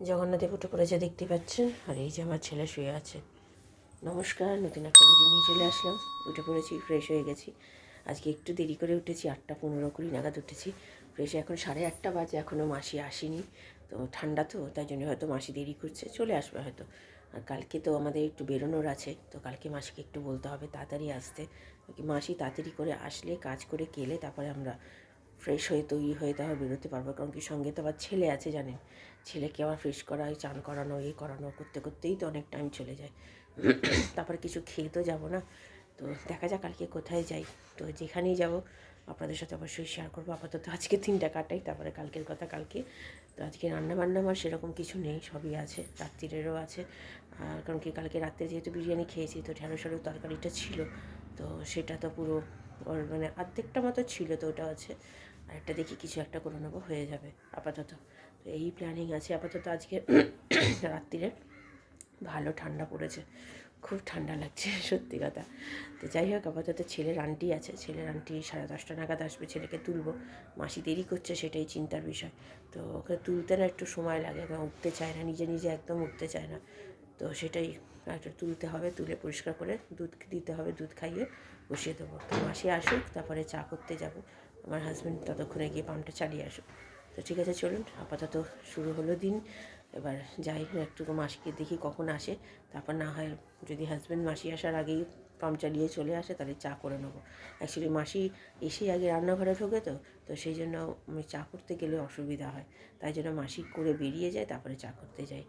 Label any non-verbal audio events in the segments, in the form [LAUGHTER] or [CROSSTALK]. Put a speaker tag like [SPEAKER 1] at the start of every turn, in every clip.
[SPEAKER 1] জগন্নাথে উঠে পড়েছে দেখতে পাচ্ছেন, আর এই যে আমার ছেলে শুয়ে আছে। নমস্কার, নতুন একটা ভিডিও নিয়ে চলে আসলাম। উঠে পড়েছি ফ্রেশ হয়ে গেছি। আজকে একটু দেরি করে উঠেছি, আটটা পনেরো কুড়ি নাগাদ উঠেছি। ফ্রেশ এখন সাড়ে আটটা বাজে এখনও মাসি আসেনি। তো ঠান্ডা তো, তাই জন্য হয়তো মাসি দেরি করছে, চলে আসবে হয়তো। আর কালকে তো আমাদের একটু বেরোনোর আছে, তো কালকে মাসিকে একটু বলতে হবে, তাড়াতাড়ি আসতে। মাসি তাড়াতাড়ি করে আসলে, কাজ করে গেলে তারপরে আমরা ফ্রেশ হয়ে তৈরি হয়ে তারপর বেরোতে পারব, কারণ কি সঙ্গে তো আবার ছেলে আছে জানেন। ছেলেকে আবার ফ্রেশ করা চান করানো, এই করানো, করতে করতেই তো অনেক টাইম চলে যায়। তারপরে কিছু খেয়ে তো যাব না। তো দেখা যাক কালকে কোথায় যাই। তো যেখানেই যাব, আপনাদের সাথে অবশ্যই শেয়ার করব। আপাতত আজকে তিনটা কাটাই, তারপরে কালকের কথা কালকে। তো আজকে রান্না বান্না আমার সেরকম কিছু নেই, সবই আছে, রাত্রিরেরও আছে। আর কারণ কি কালকে রাত্রে যেহেতু বিরিয়ানি খেয়েছি, তো আলুর তরকারিটা ছিল। তো সেটা তো পুরো ওর মানে অর্ধেকটা মতো ছিল, তো ওটা আছে। আর একটা দেখি, কিছু একটা করে নেব, হয়ে যাবে আপাতত। তো এই প্ল্যানিং আছে। আপাতত আজকে রাত্রিরে ভালো ঠান্ডা পড়েছে। খুব ঠান্ডা লাগছে, সত্যি কথা। তো যাই হোক, আপাতত ছেলের আন্টি আছে। ছেলের আন্টি সাড়ে দশটা নাগাদ আসবে, ছেলেকে তুলবো। মাসি দেরি করছে, সেটাই চিন্তার বিষয়। তো ওকে তুলতে না একটু সময় লাগে, কারণ উঠতে চায় না, নিজে নিজে একদম উঠতে চায় না। তো সেটাই একটা তুলতে হবে, তুলে পরিষ্কার করে দুধ দিতে হবে, দুধ খাইয়ে বসিয়ে দেবো। তো মাসি আসুক, তারপরে চা করতে যাব। আমার হাজব্যান্ড ততক্ষণে গিয়ে পাম্পটা চালিয়ে আসুক। তো ঠিক আছে, চলুন। আপাতত শুরু হলো দিন। এবার যাই একটু মাসিকে দেখি কখন আসে। তারপর না হয় যদি হাজব্যান্ড মাসি আসার আগেই পাম্প চালিয়ে চলে আসে, তাহলে চা করে নেব। অ্যাকচুয়ালি মাসি এসেই আগে রান্নাঘরে ঢোকে তো তো সেই জন্য আমি চা করতে গেলে অসুবিধা হয়। তাই জন্য মাসি করে বেরিয়ে যায়, তারপরে চা করতে যাই।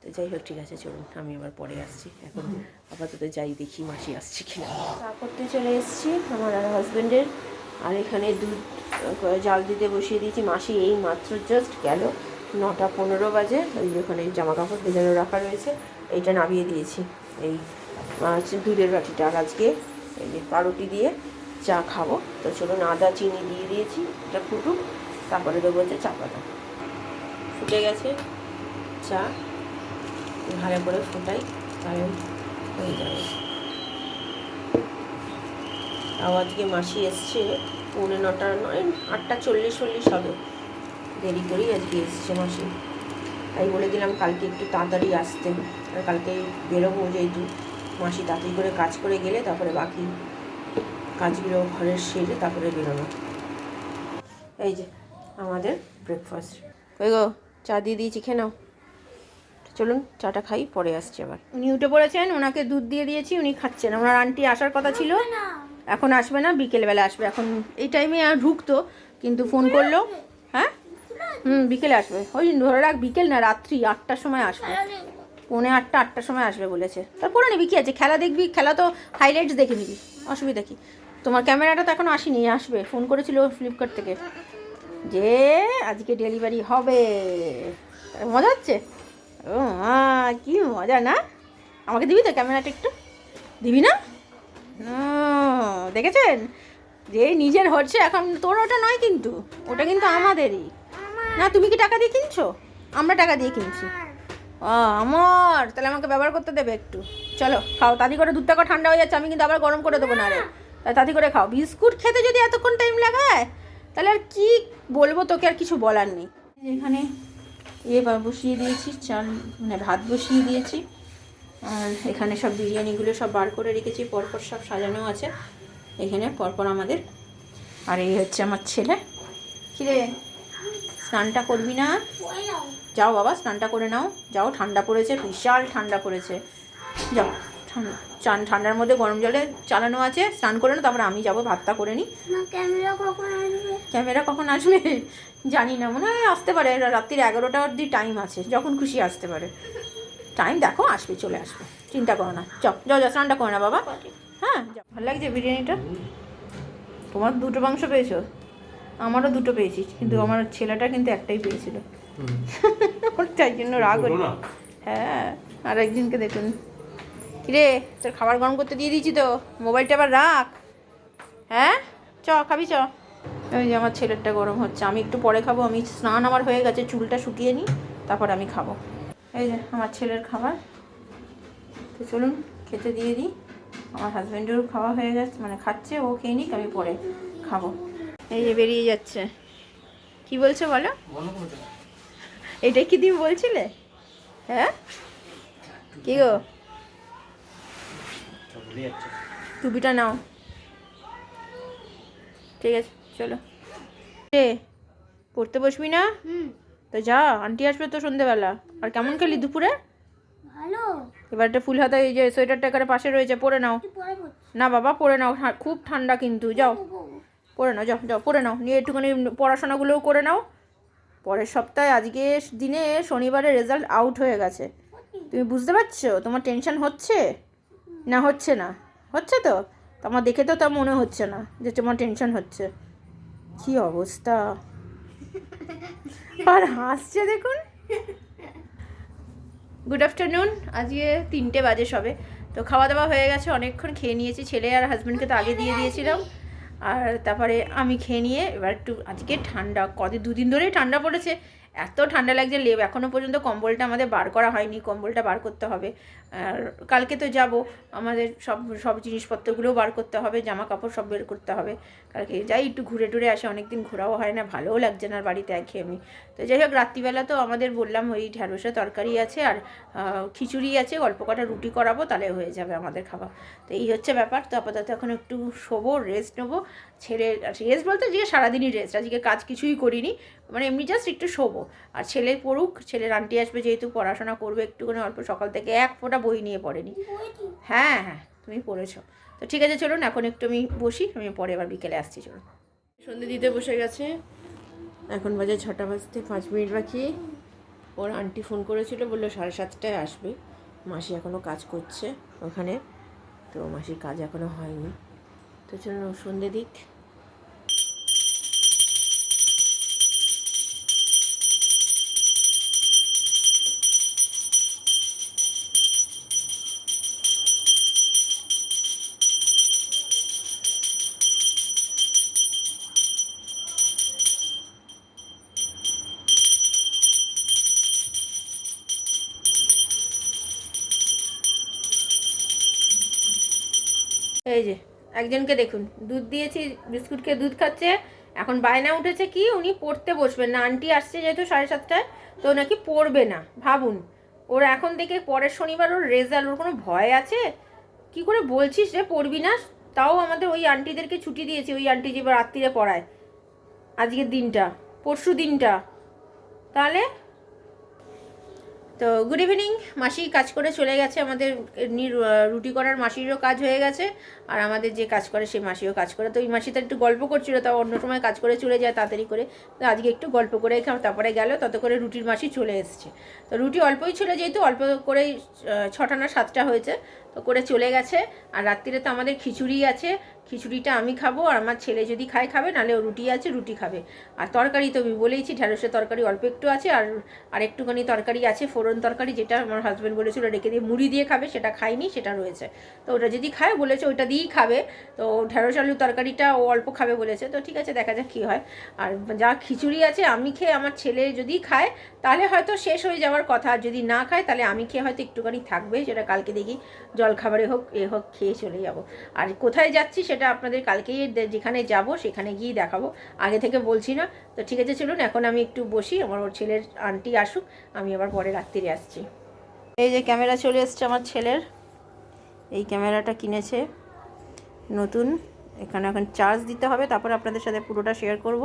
[SPEAKER 1] তো যাই হোক, ঠিক আছে, চলুন। আমি আবার পরে আসছি। এখন আপাতত যাই দেখি মাসি আসছে কিনা। চা করতে চলে এসেছি, আমার আর হাজব্যান্ডের আর এখানে দুধ জাল দিতে বসিয়ে দিয়েছি। মাসি এই মাত্র জাস্ট গেল। নটা পনেরো বাজে। ওই ওখানে জামা কাপড় ভেজানো রাখা রয়েছে। এইটা নামিয়ে দিয়েছি। এই দুধের বাটিটা। আর আজকে এই যে পাউরুটি দিয়ে চা খাব। তো চলুন, আদা, চিনি দিয়ে দিয়েছি। এটা ফুটুক। তারপরে দেবো হচ্ছে চা পাতা। ফুটে গেছে চা। ভালো করে ফোটাই। তাহলে হয়ে যাবে। আজকে মাসি এসছে পৌনে নটা নয় আটটা চল্লিশ চল্লিশ হবে। দেরি করেই আজকে এসছে মাসি। তাই বলে দিলাম কালকে একটু তাড়াতাড়ি আসতে। আর কালকে বেরোবো যেহেতু। মাসি তাড়াতাড়ি করে কাজ করে গেলে তারপরে বাকি কাজগুলো ঘরের সেরে তারপরে বেরোনো এই যে আমাদের ব্রেকফাস্ট ওই গো চা দিয়ে দিয়েছি খেয়ে নাও। চলুন চাটা খাই পরে আসছি আবার। উনি উঠে পড়েছেন ওনাকে দুধ দিয়ে দিয়েছি উনি খাচ্ছেন। ওনার আন্টি আসার কথা ছিল। এখন আসবে না, বিকেলবেলা আসবে। এখন এই টাইমে আর ঢুকতো, কিন্তু ফোন করল। হ্যাঁ? হুম, বিকেলে আসবে। ওই ধরে রাখ, বিকেল না, রাত্রি আটটার সময় আসবে। পৌনে আটটা, আটটার সময় আসবে বলেছে। তারপরে নিবি, কি আছে? খেলা দেখবি? খেলা তো হাইলাইটস দেখে নিবি। অসুবিধা কি? তোমার ক্যামেরাটা তো এখনও আসেনি, আসবে। ফোন করেছিল ফ্লিপকার্ট থেকে। যে আজকে ডেলিভারি হবে। মজা হচ্ছে? ও মা, কি মজা, না? আমাকে দিবি তো ক্যামেরাটা একটু? দিবি না? দেখেছেন? যে নিজের হচ্ছে, এখন তোর ওটা নয় কিন্তু। ওটা কিন্তু আমাদেরই। না, তুমি কি টাকা দিয়ে কিনছো? আমরা টাকা দিয়ে কিনছি। ও, আমার। তাহলে আমাকে ব্যবহার করতে দেবে একটু। চলো, খাও। তাড়ি করে দুধটা করে ঠান্ডা হয়ে যাচ্ছে। আমি কিন্তু আবার গরম করে দেবো না রে। তাই তাড়ি করে খাও। বিস্কুট খেতে যদি এতক্ষণ টাইম লাগায়, তাহলে আর কি বলব তোকে? আর কিছু বলার নেই। এখানে বা- বসিয়ে দিয়েছি, চাল মানে ভাত বসিয়ে দিয়েছি। আর এখানে সব বিরিয়ানিগুলো সব বার করে রেখেছি পরপর সব সাজানো আছে। এখানে পরপর আমাদের। আর এই হচ্ছে আমার ছেলে। কিরে স্নানটা করবি না? যাও বাবা স্নানটা করে নাও। যাও ঠান্ডা পড়েছে বিশাল ঠান্ডা পড়েছে। যাও ঠান্ডা চান ঠান্ডার মধ্যে গরম জলে চালানো আছে স্নান করে নাও তারপরে আমি যাব ভাতটা করে নিই
[SPEAKER 2] ক্যামেরা কখন আসবে?
[SPEAKER 1] ক্যামেরা কখন আসবে? জানি না মনে হয় আসতে পারে রাত্রির এগারোটা অবধি টাইম আছে যখন খুশি আসতে পারে। টাইম দেখো আসবে চলে আসবে। চিন্তা করো না। যাও যাও যাও স্নানটা করো না বাবা। হ্যাঁ ভালো লাগছে বিরিয়ানিটা? তোমার দুটো মাংস পেয়েছ? আমারও দুটো পেয়েছি কিন্তু আমার ছেলেটা কিন্তু একটাই পেয়েছিল। ওর তাই জন্য রাগ হলো। হ্যাঁ আর একদিনকে দেখুন। কিরে তোর খাবার গরম করতে দিয়ে দিয়েছি তো। মোবাইলটা আবার রাখ। হ্যাঁ? চ খাবি চ। ওই যে আমার ছেলেরটা গরম হচ্ছে। আমি একটু পরে খাব আমি স্নান আমার হয়ে গেছে চুলটা শুকিয়ে নিই তারপর আমি খাব। এই যে আমার ছেলের খাবার। তো চলুন খেতে দিয়ে দিই। আমার হাজব্যান্ডেরও খাওয়া হয়ে গেছে মানে খাচ্ছে, ও খেয়ে নিক, আমি পরে খাব। এই যে বেরিয়ে যাচ্ছে। কি বলছো বলো? এটাই কি তুমি বলছিলে? হ্যাঁ? কি গো? টুপিটা নাও। ঠিক আছে, চলো। পড়তে বসবি না?
[SPEAKER 2] হুম।
[SPEAKER 1] তো যা আন্টি আসবে তো সন্ধেবেলা। আর কেমন খেলি দুপুরে?
[SPEAKER 2] ভালো।
[SPEAKER 1] এবার একটা ফুল হাতা এই যে সোয়েটারটা এখানে পাশে রয়েছে পরে নাও।
[SPEAKER 2] পরে
[SPEAKER 1] না বাবা পরে নাও। খুব ঠান্ডা কিন্তু যাও। পড়ে নাও যাও যাও পড়ে নাও। নিয়ে একটুখানি পড়াশোনাগুলোও করে নাও। পরের সপ্তাহে আজকে দিনে শনিবারে রেজাল্ট আউট হয়ে গেছে। তুমি বুঝতে পারছ? তোমার টেনশন হচ্ছে? না হচ্ছে না। হচ্ছে তো? তো আমার দেখে তো তা মনে হচ্ছে না যে তোমার টেনশন হচ্ছে। কি অবস্থা? আর হাসছে দেখুন। গুড আফটারনুন আজকে তিনটে বাজে সবে। তো খাওয়া দাওয়া হয়ে গেছে, অনেকক্ষণ খেয়ে নিয়েছি। ছেলে আর হাজব্যান্ডকে তো আগে দিয়ে দিয়েছিলাম। আর তারপরে আমি খেয়ে নিয়ে এবার একটু, আজকে ঠান্ডা। কদিন, দুদিন ধরেই ঠান্ডা পড়েছে। এত ঠান্ডা লাগছে লেব এখনও পর্যন্ত কম্বলটা আমাদের বার করা হয়নি, কম্বলটা বার করতে হবে। আর কালকে তো যাব, আমাদের সব সব জিনিসপত্রগুলোও বার করতে হবে জামা কাপড় সব বের করতে হবে। কালকে যাই, একটু ঘুরে টুরে আসে, অনেকদিন ঘোরাও হয় না, ভালোও লাগছে না বাড়িতে একঘেয়েমি তো যাই হোক, রাত্রিবেলা তো আমাদের বললাম ওই ঢ্যাঁড়সের তরকারি আছে আর খিচুড়ি আছে, অল্প কটা রুটি করাবো, তাহলে হয়ে যাবে আমাদের খাওয়া। তো এই হচ্ছে ব্যাপার, তো আপাতত এখন একটু শোবো রেস্ট নেব ছেলে রেস্ট বলতে যে সারাদিনই রেস্ট আজকে কাজ কিছুই করিনি মানে এমনি জাস্ট একটু শোবো। আর ছেলে পড়ুক, ছেলের আন্টি আসবে যেহেতু পড়াশোনা করবে একটুখানি অল্প, সকাল থেকে এক ফোঁটা বই নিয়ে পড়েনি। হ্যাঁ হ্যাঁ তুমি পড়েছো। তো ঠিক আছে, চলুন, এখন একটু আমি বসি, আমি পরে আবার বিকেলে আসছি, চলুন। সন্ধে দিতে বসে গেছে। এখন বাজে ছটা বাজতে পাঁচ মিনিট বাকি। ওর আন্টি ফোন করেছিল, বলল সাড়ে সাতটায় আসবে। মাসি এখনও কাজ করছে ওখানে। তো মাসির কাজ এখনও হয়নি। তো চলুন, সন্ধে দিক। এই যে, একজনকে দেখুন, দুধ দিয়েছি বিস্কুট খেয়ে দুধ খাচ্ছে, এখন বায়না উঠেছে কি, উনি পড়তে বসবেন না, আন্টি আসছে যেহেতু সাড়ে সাতটায়, তো নাকি পড়বে না, ভাবুন। ওর এখন থেকে পরের শনিবার ওর রেজাল্ট ওর কোনো ভয় আছে? কি করে বলছিস রে, পড়বি না? তাও আমাদের ওই আন্টিদেরকে ছুটি দিয়েছি, ওই আন্টি যে রাত্রিরে পড়ায়। আজকের দিনটা, পরশু দিনটা। তাহলে? তো গুড ইভিনিং মাসি কাজ করে চলে গেছে, আমাদের রুটি করার মাসিরও কাজ হয়ে গেছে। আর আমাদের যে কাজ করে সেই মাসিও কাজ করে। তো ওই মাসি তো একটু গল্প করছিল তাও অন্য সময় কাজ করে চলে যায় তাড়াতাড়ি করে। তো আজকে একটু গল্প করে তারপরে গেল, তত করে রুটির মাসি চলে এসছে। তো রুটি অল্পই ছিল যেহেতু, অল্প করেই ছটা না সাতটা হয়েছে, তো করে চলে গেছে। আর রাত্রিরে তো আমাদের খিচুড়ি আছে, খিচুড়িটা আমি খাব আর আমার ছেলে যদি খায়, খাবে, নাহলে ও রুটি আছে, রুটি খাবে। আর তরকারি তো আমি বলেইছি ঢ্যাঁড়সের তরকারি অল্প একটু আছে, আর আর একটুখানি তরকারি আছে, ফোড়ন তরকারি যেটা আমার হাজব্যান্ড বলেছিল, রেখে দিয়ে মুড়ি দিয়ে খাবে, সেটা খাইনি, সেটা রয়েছে। তো ওটা যদি খায়, বলেছে ওইটা দিয়েই খাবে। তো ঢ্যাঁড়স আলু তরকারিটা ও অল্প খাবে বলেছে। তো ঠিক আছে, দেখা যাক কী হয়। আর যা খিচুড়ি আছে, আমি খেয়ে আমার ছেলে যদি খায়, তাহলে হয়তো শেষ হয়ে যাওয়ার কথা। যদি না খায়, তাহলে আমি খেয়ে হয়তো একটুখানি থাকবে, সেটা কালকে দেখি। জল খাবারে হোক, এ হোক, খেয়ে চলে যাব। আর কোথায় যাচ্ছি, সেটা আপনাদের কালকেই যেখানে যাব, সেখানে গিয়ে দেখাবো। আগে থেকে বলছি না। তো ঠিক আছে, চলুন, এখন আমি একটু বসি। আমার ওর ছেলের আন্টি আসুক, আমি আবার পরে রাত্রিরে আসছি। এই যে ক্যামেরা চলে এসছে আমার ছেলের। এই ক্যামেরাটা কিনেছে। নতুন, এখানে এখন চার্জ দিতে হবে, তারপর আপনাদের সাথে পুরোটা শেয়ার করব।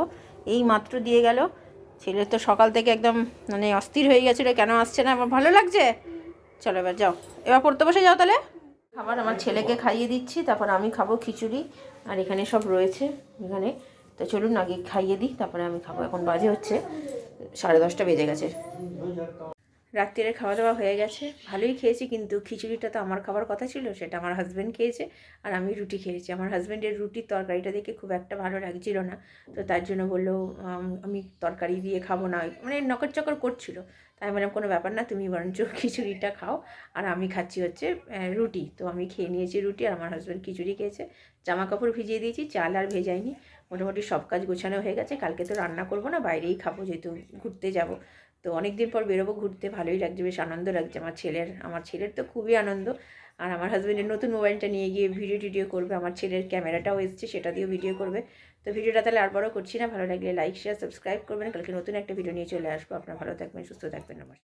[SPEAKER 1] এই মাত্র দিয়ে গেল। ছেলের তো সকাল থেকে একদম মানে অস্থির হয়ে গেছিল, কেন আসছে না, আমার ভালো লাগছে? চলো এবার যাও। এবার পড়তে বসে যাও তাহলে। খাবার আমার ছেলেকে খাইয়ে দিচ্ছি, তারপর আমি খাব খিচুড়ি, আর এখানে সব রয়েছে এখানে। তো চলুন আগে খাইয়ে দিই, তারপরে আমি খাব। এখন বাজে হচ্ছে সাড়ে দশটা বেজে গেছে। রাত্রিরে খাওয়া দাওয়া হয়ে গেছে। ভালোই খেয়েছি, কিন্তু খিচুড়িটা তো আমার খাবার কথা ছিল, সেটা আমার হাজব্যান্ড খেয়েছে আর আমি রুটি খেয়েছি। আমার হাজব্যান্ডের রুটির তরকারিটা দেখে খুব একটা ভালো লাগছিল না, তো তার জন্য বলল, আমি তরকারি দিয়ে খাব না। মানে নকর চকর করছিল। তাই বললাম, কোনো ব্যাপার না, তুমি বরঞ্চ [LAUGHS] খিচুড়িটা খাও। আর আমি খাচ্ছি হচ্ছে রুটি। তো আমি খেয়ে নিয়েছি রুটি আর আমার হাজব্যান্ড খিচুড়ি খেয়েছে। জামা কাপড় ভিজিয়ে দিয়েছি, চাল আর ভেজাইনি। মোটামুটি সব কাজ গোছানো হয়ে গেছে, কালকে তো রান্না করব না, বাইরেই খাব, যেহেতু ঘুরতে যাব। তো অনেক দিন পর বেরোবো, ঘুরতে ভালোই লাগছে, বেশ আনন্দ লাগছে। আমার ছেলের আমার ছেলের তো খুবই আনন্দ। আর আমার হাজব্যান্ডের নতুন মোবাইলটা নিয়ে গিয়ে ভিডিও টিডিও করবে, আমার ছেলের ক্যামেরাটাও এসছে, সেটা দিয়েও ভিডিও করবে। তো ভিডিওটা তাহলে আর করছি না, ভালো লাগলে লাইক শেয়ার সাবস্ক্রাইব করবেন। কালকে নতুন একটা ভিডিও নিয়ে চলে আসব। আপনারা ভালো থাকবেন, সুস্থ থাকবেন আমার